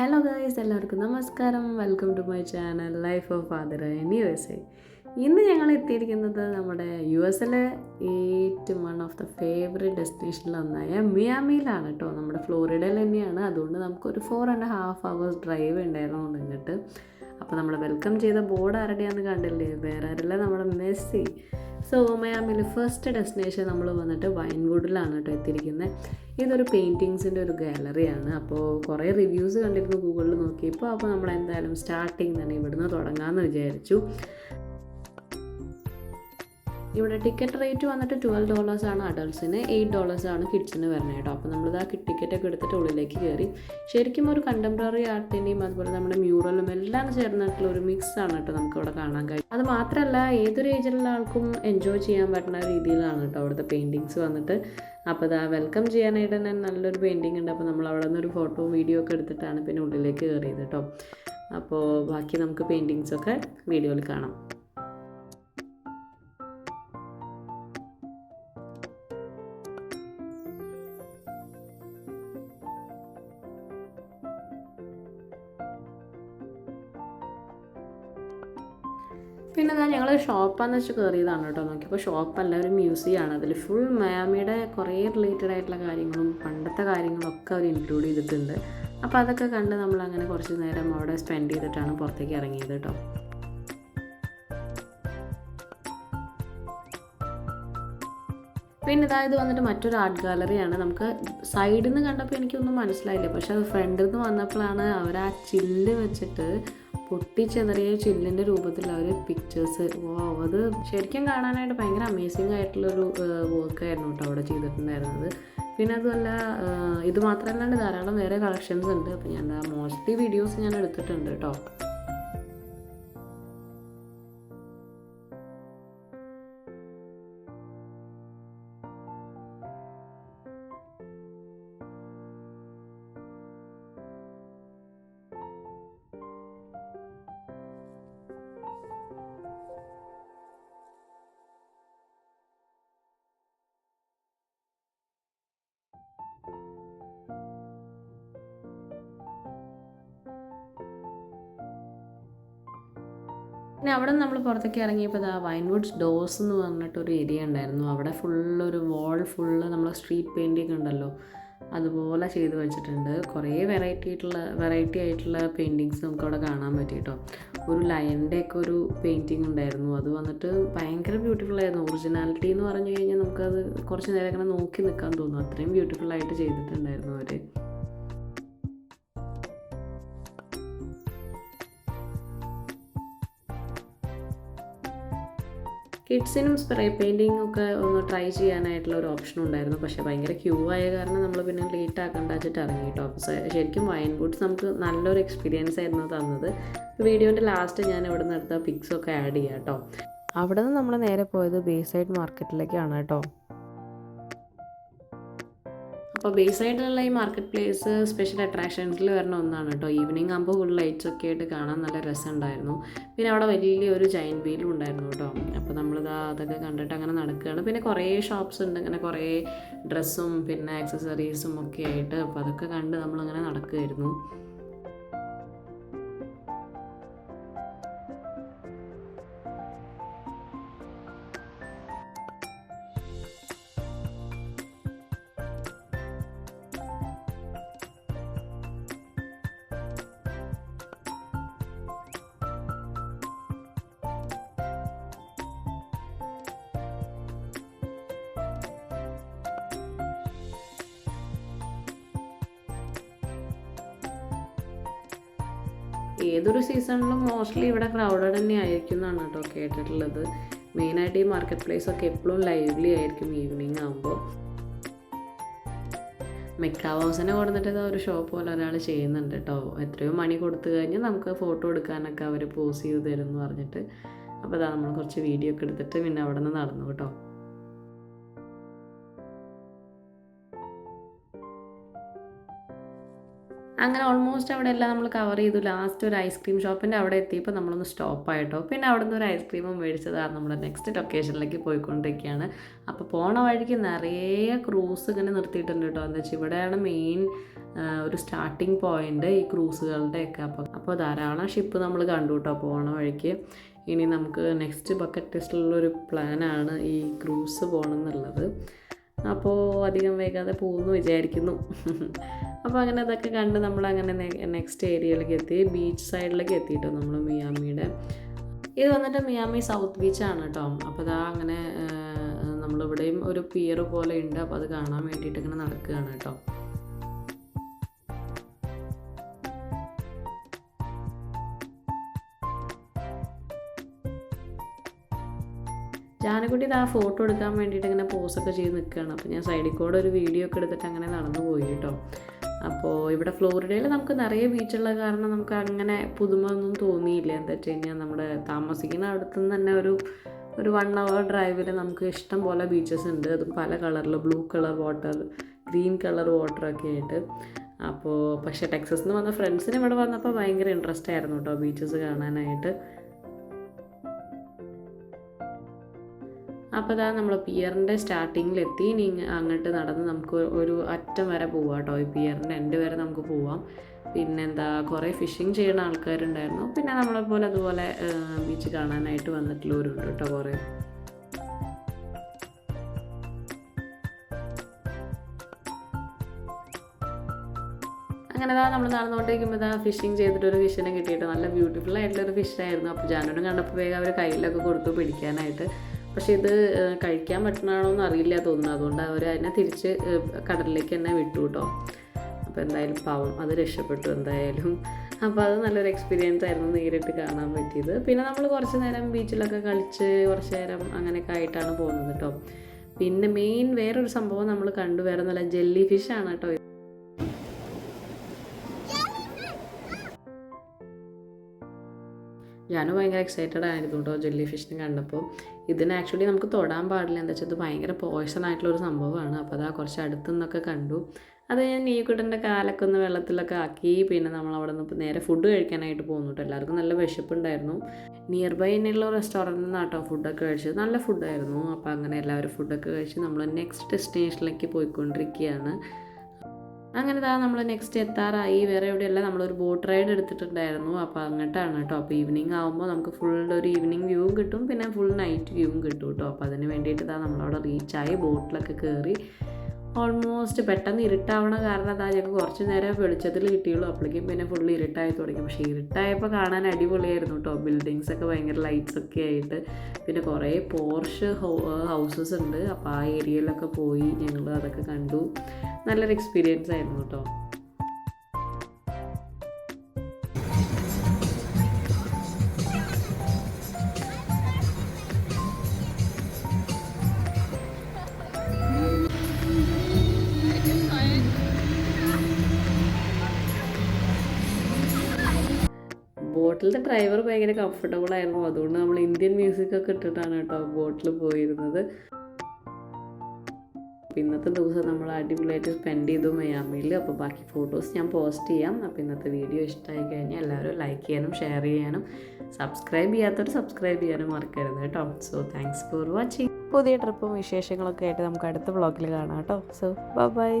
Hello guys എല്ലാവർക്കും നമസ്കാരം. Welcome to my channel life of father in U S A ഇന്ന് ഞങ്ങൾ എത്തിയിരിക്കുന്നത് നമ്മുടെ യു എസിലെ ഏറ്റവും വൺ ഓഫ് ദ ഫേവറേറ്റ് ഡെസ്റ്റിനേഷനിലൊന്നായ മിയാമിയിലാണ് കേട്ടോ നമ്മുടെ ഫ്ലോറിഡയിൽ തന്നെയാണ്. അതുകൊണ്ട് നമുക്കൊരു four and half hours drive ഉണ്ടായിരുന്നു ഇങ്ങോട്ട് അപ്പോൾ നമ്മൾ വെൽക്കം ചെയ്ത ബോർഡ് ആരുടെയാണെന്ന് കണ്ടില്ലേ? വേറെ ആരല്ല? നമ്മുടെ മെസ്സി. സോ ഓമയാമിലെ ഫസ്റ്റ് ഡെസ്റ്റിനേഷൻ നമ്മൾ വന്നിട്ട് വൈൻവുഡിലാണ് കേട്ടോ എത്തിയിരിക്കുന്നത് ഇതൊരു പെയിന്റിങ്സിന്റെ ഒരു ഗാലറിയാണ് അപ്പോൾ കുറേ റിവ്യൂസ് കണ്ടിരുന്നു ഗൂഗിളിൽ നോക്കിയപ്പോൾ അപ്പോൾ നമ്മൾ എന്തായാലും സ്റ്റാർട്ടിങ് തന്നെ ഇവിടുന്ന് തുടങ്ങാമെന്ന് വിചാരിച്ചു. ഇവിടെ ടിക്കറ്റ് റേറ്റ് വന്നിട്ട് ട്വൽവ് ഡോളേഴ്സ് ആണ് അഡൾട്ട്സിന് എയ്റ്റ് ഡോളേഴ്സ് ആണ് കിഡ്സിന് വരുന്നത് കേട്ടോ. അപ്പോൾ നമ്മളിത് ആ ടിക്കറ്റ് ഒക്കെ എടുത്തിട്ട് ഉള്ളിലേക്ക് കയറി ശരിക്കും ഒരു കണ്ടംപററി ആർട്ടിന്റെയും അതുപോലെ നമ്മുടെ മ്യൂറലും എല്ലാം ചേർന്നിട്ടുള്ള ഒരു മിക്സ് ആണ് കേട്ടോ നമുക്ക് ഇവിടെ കാണാൻ കഴിയും അത് മാത്രമല്ല ഏതൊരു ഏജിലുള്ള ആൾക്കും എൻജോയ് ചെയ്യാൻ പറ്റുന്ന രീതിയിലാണ് കേട്ടോ അവിടുത്തെ പെയിന്റിങ്സ് വന്നിട്ട്. അപ്പോൾ ഇതാ വെൽക്കം ചെയ്യാനായിട്ട് തന്നെ നല്ലൊരു പെയിന്റിങ് ഉണ്ട്. അപ്പോൾ നമ്മൾ അവിടെ നിന്ന് ഒരു ഫോട്ടോ വീഡിയോ ഒക്കെ എടുത്തിട്ടാണ് പിന്നെ ഉള്ളിലേക്ക് കയറിയത് കേട്ടോ. അപ്പോൾ ബാക്കി നമുക്ക് പെയിന്റിങ്സൊക്കെ വീഡിയോയിൽ കാണാം. പിന്നെ എന്താ ഞങ്ങൾ ഷോപ്പാന്ന് വെച്ച് കയറിയതാണ് കേട്ടോ നോക്കിയപ്പോൾ ഷോപ്പല്ല ഒരു മ്യൂസിയം ആണ് അതിൽ ഫുൾ മയാമിയുടെ കുറേ റിലേറ്റഡ് ആയിട്ടുള്ള കാര്യങ്ങളും പണ്ടത്തെ കാര്യങ്ങളൊക്കെ അവർ ഇൻക്ലൂഡ് ചെയ്തിട്ടുണ്ട്. അപ്പോൾ അതൊക്കെ കണ്ട് നമ്മൾ അങ്ങനെ കുറച്ച് നേരം അവിടെ സ്പെൻഡ് ചെയ്തിട്ടാണ് പുറത്തേക്ക് ഇറങ്ങിയത് കേട്ടോ. പിന്നെ ഇതായത് വന്നിട്ട് മറ്റൊരു ആർട്ട് ഗാലറിയാണ് നമുക്ക് സൈഡിൽ നിന്ന് കണ്ടപ്പോൾ എനിക്കൊന്നും മനസ്സിലായില്ല. പക്ഷെ അത് ഫ്രണ്ടിൽ നിന്ന് വന്നപ്പോഴാണ് അവർ ആ ചില്ല് വെച്ചിട്ട് പൊട്ടിച്ചെതറിയ ചില്ലിന്റെ രൂപത്തിലുള്ള ഒരു പിക്ചേഴ്സ് ഓ അത് ശരിക്കും കാണാനായിട്ട് ഭയങ്കര അമേസിങ് ആയിട്ടുള്ളൊരു വർക്കായിരുന്നു കേട്ടോ അവിടെ ചെയ്തിട്ടുണ്ടായിരുന്നത്. പിന്നെ അതുമല്ല ഇത് മാത്രമല്ലാണ്ട് ധാരാളം വേറെ കളക്ഷൻസ് ഉണ്ട്. അപ്പോൾ ഞാൻ മോസ്റ്റ്ലി വീഡിയോസ് ഞാൻ എടുത്തിട്ടുണ്ട് കേട്ടോ പിന്നെ അവിടെ നമ്മൾ പുറത്തേക്ക് ഇറങ്ങിയപ്പോൾ ഇതാ വൈൻവുഡ്സ് ഡോസ് എന്ന് പറഞ്ഞിട്ടൊരു ഏരിയ ഉണ്ടായിരുന്നു. അവിടെ ഒരു വാൾ ഫുള്ള് നമ്മൾ സ്ട്രീറ്റ് പെയിന്റിങ് ഉണ്ടല്ലോ. അതുപോലെ ചെയ്തു വെച്ചിട്ടുണ്ട്. കുറേ വെറൈറ്റി ആയിട്ടുള്ള വെറൈറ്റി ആയിട്ടുള്ള പെയിന്റിങ്സ് നമുക്ക് അവിടെ കാണാൻ പറ്റി കേട്ടോ ഒരു ലയന്റെ ഒക്കെ ഒരു പെയിന്റിങ് ഉണ്ടായിരുന്നു. അത് വന്നിട്ട് ഭയങ്കര ബ്യൂട്ടിഫുൾ ആയിരുന്നു. ഒറിജിനാലിറ്റി എന്ന് പറഞ്ഞു കഴിഞ്ഞാൽ നമുക്കത് കുറച്ച് നേരം അങ്ങനെ നോക്കി നിൽക്കാൻ തോന്നും അത്രയും ബ്യൂട്ടിഫുൾ ആയിട്ട് ചെയ്തിട്ടുണ്ടായിരുന്നു അവർ കിഡ്സിനും സ്പ്രേ പെയിന്റിങ് ഒക്കെ ഒന്ന് ട്രൈ ചെയ്യാനായിട്ടുള്ള ഒരു ഓപ്ഷൻ ഉണ്ടായിരുന്നു. പക്ഷേ ഭയങ്കര ക്യൂ ആയ കാരണം നമ്മൾ പിന്നെ ലേറ്റ് ആക്കണ്ട വെച്ചിട്ട് ഇറങ്ങി കേട്ടോ ശരിക്കും വൈൻ ബൂട്ട്സ് നമുക്ക് നല്ലൊരു എക്സ്പീരിയൻസ് ആയിരുന്നു തന്നത്. വീഡിയോന്റെ ലാസ്റ്റ് ഞാൻ ഇവിടെ നിന്ന് എടുത്ത പിക്സൊക്കെ ആഡ് ചെയ്യാം കേട്ടോ അവിടെ നിന്ന് നമ്മൾ നേരെ പോയത് ബേസൈഡ് മാർക്കറ്റിലേക്കാണ് കേട്ടോ അപ്പോൾ ബേസ് ആയിട്ടുള്ള ഈ മാർക്കറ്റ് പ്ലേസ് സ്പെഷ്യൽ അട്രാക്ഷൻസിൽ വരുന്ന ഒന്നാണ് കേട്ടോ ഈവനിങ് ആകുമ്പോൾ ഫുൾ ലൈറ്റ്സ് ഒക്കെ ആയിട്ട് കാണാൻ നല്ല രസമുണ്ടായിരുന്നു പിന്നെ അവിടെ വലിയൊരു ജൈൻ വീലും ഉണ്ടായിരുന്നു കേട്ടോ അപ്പോൾ നമ്മളിതാ അതൊക്കെ കണ്ടിട്ട് അങ്ങനെ നടക്കുകയാണ് പിന്നെ കുറേ ഷോപ്സ് ഉണ്ട്. അങ്ങനെ കുറേ ഡ്രസ്സും പിന്നെ ആക്സസറീസും ഒക്കെ ആയിട്ട്. അപ്പോൾ അതൊക്കെ കണ്ട് നമ്മളങ്ങനെ നടക്കുമായിരുന്നു ഏതൊരു സീസണിലും മോസ്റ്റ്ലി ഇവിടെ ക്രൗഡഡ് തന്നെ ആയിരിക്കും എന്നാണ് കേട്ടോ കേട്ടിട്ടുള്ളത്. മെയിനായിട്ട് ഈ മാർക്കറ്റ് പ്ലേസ് ഒക്കെ എപ്പോഴും ലൈവ്ലി ആയിരിക്കും ഈവനിങ് ആകുമ്പോൾ മെക്കാവ് ഹൗസിനെ കൊടുത്തിട്ട് ഒരു ഷോപ്പ് പോലെ ഒരാൾ ചെയ്യുന്നുണ്ട് കേട്ടോ. എത്രയോ മണി കൊടുത്തു കഴിഞ്ഞാൽ നമുക്ക് ഫോട്ടോ എടുക്കാനൊക്കെ അവർ പോസ് ചെയ്ത് തരും എന്ന് പറഞ്ഞിട്ട്. അപ്പോൾ അതാ നമ്മൾ കുറച്ച് വീഡിയോ ഒക്കെ എടുത്തിട്ട് പിന്നെ അവിടെ നിന്ന് നടന്നു കേട്ടോ. അങ്ങനെ ഓൾമോസ്റ്റ് അവിടെ എല്ലാം നമ്മൾ കവർ ചെയ്തു. ലാസ്റ്റ് ഒരു ഐസ്ക്രീം ഷോപ്പിന്റെ അവിടെ എത്തിയപ്പോൾ നമ്മളൊന്ന് സ്റ്റോപ്പ് ആയിട്ടോ. പിന്നെ അവിടെ നിന്ന് ഒരു ഐസ്ക്രീമും മേടിച്ചതാണ് നമ്മുടെ നെക്സ്റ്റ് ലൊക്കേഷനിലേക്ക് പോയിക്കൊണ്ടിരിക്കുകയാണ്. അപ്പോൾ പോണ വഴിക്ക് നിറയെ ക്രൂസ് ഇങ്ങനെ നിർത്തിയിട്ടുണ്ട് കേട്ടോ. എന്താ വെച്ചാൽ ഇവിടെയാണ് മെയിൻ ഒരു സ്റ്റാർട്ടിങ് പോയിന്റ് ഈ ക്രൂസുകളുടെ ഒക്കെ. അപ്പോൾ അപ്പോൾ ധാരാളം ഷിപ്പ് നമ്മൾ കണ്ടു കേട്ടോ പോണ വഴിക്ക്. ഇനി നമുക്ക് നെക്സ്റ്റ് ബക്കറ്റ് ടെസ്റ്റിലുള്ളൊരു പ്ലാനാണ് ഈ ക്രൂസ് പോകണം എന്നുള്ളത് അപ്പോൾ അധികം വൈകാതെ പോകുമെന്ന് വിചാരിക്കുന്നു. അപ്പോൾ അങ്ങനെ അതൊക്കെ കണ്ട് നമ്മൾ അങ്ങനെ നെക്സ്റ്റ് ഏരിയയിലേക്ക് എത്തി. ബീച്ച് സൈഡിലേക്ക് എത്തിയിട്ടോ നമ്മൾ മിയാമിയുടെ. ഇത് വന്നിട്ട് മിയാമി സൗത്ത് ബീച്ചാണ് കേട്ടോ അപ്പോൾ അതാ അങ്ങനെ നമ്മളിവിടെയും ഒരു പിയർ പോലെ ഉണ്ട്. അപ്പോൾ അത് കാണാൻ വേണ്ടിയിട്ട് ഇങ്ങനെ നടക്കുകയാണ് കേട്ടോ ജാനക്കുട്ടി ഇത് ആ ഫോട്ടോ എടുക്കാൻ വേണ്ടിയിട്ട് ഇങ്ങനെ പോസൊക്കെ ചെയ്ത് നിൽക്കുകയാണ്. അപ്പോൾ ഞാൻ സൈഡിൽ കൂടെ ഒരു വീഡിയോ ഒക്കെ എടുത്തിട്ട് അങ്ങനെ നടന്നു പോയി കേട്ടോ. അപ്പോൾ ഇവിടെ ഫ്ലോറിഡയിൽ നമുക്ക് നിറയെ ബീച്ചുള്ള കാരണം നമുക്ക് അങ്ങനെ പുതുമ ഒന്നും തോന്നിയില്ല. എന്താ വെച്ച് കഴിഞ്ഞാൽ നമ്മുടെ താമസിക്കുന്ന അടുത്തുനിന്ന് തന്നെ ഒരു ഒരു വൺ അവർ ഡ്രൈവിൽ നമുക്ക് ഇഷ്ടം പോലെ ബീച്ചസ് ഉണ്ട്. അതും പല കളറിൽ blue colour water green colour വാട്ടറൊക്കെ ആയിട്ട്. അപ്പോൾ പക്ഷേ ടെക്സസ് നിന്ന് വന്ന ഫ്രണ്ട്സിന് ഇവിടെ വന്നപ്പോൾ ഭയങ്കര ഇൻട്രസ്റ്റ് ആയിരുന്നു കേട്ടോ ബീച്ചസ് കാണാനായിട്ട്. അപ്പോൾ അതാ നമ്മൾ പിയറിന്റെ സ്റ്റാർട്ടിങ്ങിലെത്തി. ഇനി അങ്ങോട്ട് നടന്ന് നമുക്ക് ഒരു അറ്റം വരെ പോവാം കേട്ടോ ഈ പിയറിന്റെ എൻഡ് വരെ നമുക്ക് പോവാം. പിന്നെന്താ കുറേ ഫിഷിങ് ചെയ്യുന്ന ആൾക്കാരുണ്ടായിരുന്നു. പിന്നെ നമ്മളെ പോലെ അതുപോലെ ബീച്ച് കാണാനായിട്ട് വന്നിട്ടുള്ളവരുണ്ട് കേട്ടോ കുറേ. അങ്ങനെ അതാ നമ്മൾ നടന്നുകൊണ്ടിരിക്കുമ്പോൾ ഇതാ ഫിഷിങ് ചെയ്തിട്ട് ഒരു ഫിഷിനെ കിട്ടിയിട്ട്. നല്ല ബ്യൂട്ടിഫുൾ ആയിട്ടുള്ള ഒരു ഫിഷായിരുന്നു അപ്പോൾ ജാനുവിനും കണ്ടപ്പോൾ വേഗം അവർ കയ്യിലൊക്കെ കൊടുത്തു പിടിക്കാനായിട്ട്. പക്ഷേ ഇത് കഴിക്കാൻ പറ്റണതാണോ എന്ന് അറിയില്ല തോന്നുന്നു. അതുകൊണ്ട് അവർ അതിനെ തിരിച്ച് കടലിലേക്ക് തന്നെ വിട്ടു കേട്ടോ. അപ്പോൾ എന്തായാലും പാവം അത് രക്ഷപ്പെട്ടു എന്തായാലും. അപ്പോൾ അത് നല്ലൊരു എക്സ്പീരിയൻസ് ആയിരുന്നു നേരിട്ട് കാണാൻ പറ്റിയത്. പിന്നെ നമ്മൾ കുറച്ച് നേരം ബീച്ചിലൊക്കെ കളിച്ച് കുറച്ച് നേരം അങ്ങനെയൊക്കെ ആയിട്ടാണ് പോകുന്നത് കേട്ടോ. പിന്നെ മെയിൻ വേറൊരു സംഭവം നമ്മൾ കണ്ടു. വേറെ നല്ല ജെല്ലി ഫിഷാണ് കേട്ടോ ഞാനും ഭയങ്കര എക്സൈറ്റഡ് ആയിരുന്നു കേട്ടോ ജെല്ലി ഫിഷിനെ കണ്ടപ്പോൾ ഇതിന് ആക്ച്വലി നമുക്ക് തൊടാൻ പാടില്ല. എന്താ വെച്ചാൽ ഇത് ഭയങ്കര പോയ്സൺ ആയിട്ടുള്ള ഒരു സംഭവമാണ്. അപ്പോൾ അതാ കുറച്ച് അടുത്തു നിന്നൊക്കെ കണ്ടു. അത് ഞാൻ നീക്കുട്ടന്റെ കാലൊക്കെ ഒന്ന് വെള്ളത്തിലൊക്കെ ആക്കി പിന്നെ നമ്മൾ അവിടെ നിന്ന് നേരെ ഫുഡ് കഴിക്കാനായിട്ട് പോകുന്നു കേട്ടോ എല്ലാവർക്കും നല്ല വിശപ്പുണ്ടായിരുന്നു. നിയർ ബൈ തന്നെയുള്ള റെസ്റ്റോറന്റിൽ നിന്നാട്ടോ ഫുഡൊക്കെ കഴിച്ചത്. നല്ല ഫുഡായിരുന്നു അപ്പോൾ അങ്ങനെ എല്ലാവരും ഫുഡൊക്കെ കഴിച്ച് നമ്മൾ നെക്സ്റ്റ് ഡെസ്റ്റിനേഷനിലേക്ക് പോയിക്കൊണ്ടിരിക്കുകയാണ്. അങ്ങനെ താ നമ്മൾ നെക്സ്റ്റ് എത്താറായി. വേറെ എവിടെയല്ല നമ്മളൊരു ബോട്ട് റൈഡ് എടുത്തിട്ടുണ്ടായിരുന്നു. അപ്പോൾ അങ്ങോട്ടാണ് കേട്ടോ. അപ്പോൾ ഈവനിങ് ആകുമ്പോൾ നമുക്ക് ഫുൾ ഒരു ഈവനിങ് വ്യൂവും കിട്ടും. പിന്നെ ഫുൾ നൈറ്റ് വ്യൂവും കിട്ടും കേട്ടോ. അപ്പോൾ അതിന് വേണ്ടിയിട്ട് താ നമ്മളവിടെ റീച്ചായി ബോട്ടിലൊക്കെ കയറി ഓൾമോസ്റ്റ് പെട്ടെന്ന് ഇരുട്ടാവണ കാരണം അതാ ഞങ്ങൾക്ക് കുറച്ച് നേരം വെളിച്ചത്തിൽ കിട്ടിയുള്ളൂ. അപ്പോഴേക്കും പിന്നെ ഫുള്ള് ഇരുട്ടായി തുടങ്ങി. പക്ഷേ ഇരുട്ടായപ്പോൾ കാണാൻ അടിപൊളിയായിരുന്നു കേട്ടോ. ബിൽഡിങ്സ് ഒക്കെ ഭയങ്കര ലൈറ്റ്സ് ഒക്കെ ആയിട്ട്. പിന്നെ കുറേ പോർഷ് ഹൗസസ് ഉണ്ട്. അപ്പോൾ ആ ഏരിയയിലൊക്കെ പോയി ഞങ്ങൾ അതൊക്കെ കണ്ടു. നല്ലൊരു എക്സ്പീരിയൻസ് ആയിരുന്നു കേട്ടോ ബോട്ടിലത്തെ ഡ്രൈവർ ഭയങ്കര കംഫർട്ടബിൾ ആയിരുന്നു. അതുകൊണ്ട് നമ്മൾ ഇന്ത്യൻ മ്യൂസിക് ഒക്കെ ഇട്ടിട്ടാണ് കേട്ടോ ബോട്ടിൽ പോയിരുന്നത്. അപ്പോൾ ഇന്നത്തെ ദിവസം നമ്മൾ അടിപൊളിയായിട്ട് സ്പെൻഡ് ചെയ്തു മയാമിയിൽ അപ്പോൾ ബാക്കി ഫോട്ടോസ് ഞാൻ പോസ്റ്റ് ചെയ്യാം. അപ്പോൾ ഇന്നത്തെ വീഡിയോ ഇഷ്ടമായി കഴിഞ്ഞാൽ എല്ലാവരും ലൈക്ക് ചെയ്യാനും ഷെയർ ചെയ്യാനും സബ്സ്ക്രൈബ് ചെയ്യാത്തവർ സബ്സ്ക്രൈബ് ചെയ്യാനും മറക്കരുത് കേട്ടോ. സോ താങ്ക്സ് ഫോർ വാച്ചിങ് പുതിയ ട്രിപ്പും വിശേഷങ്ങളൊക്കെ ആയിട്ട് നമുക്ക് അടുത്ത വ്ളോഗിൽ കാണാം കേട്ടോ. So by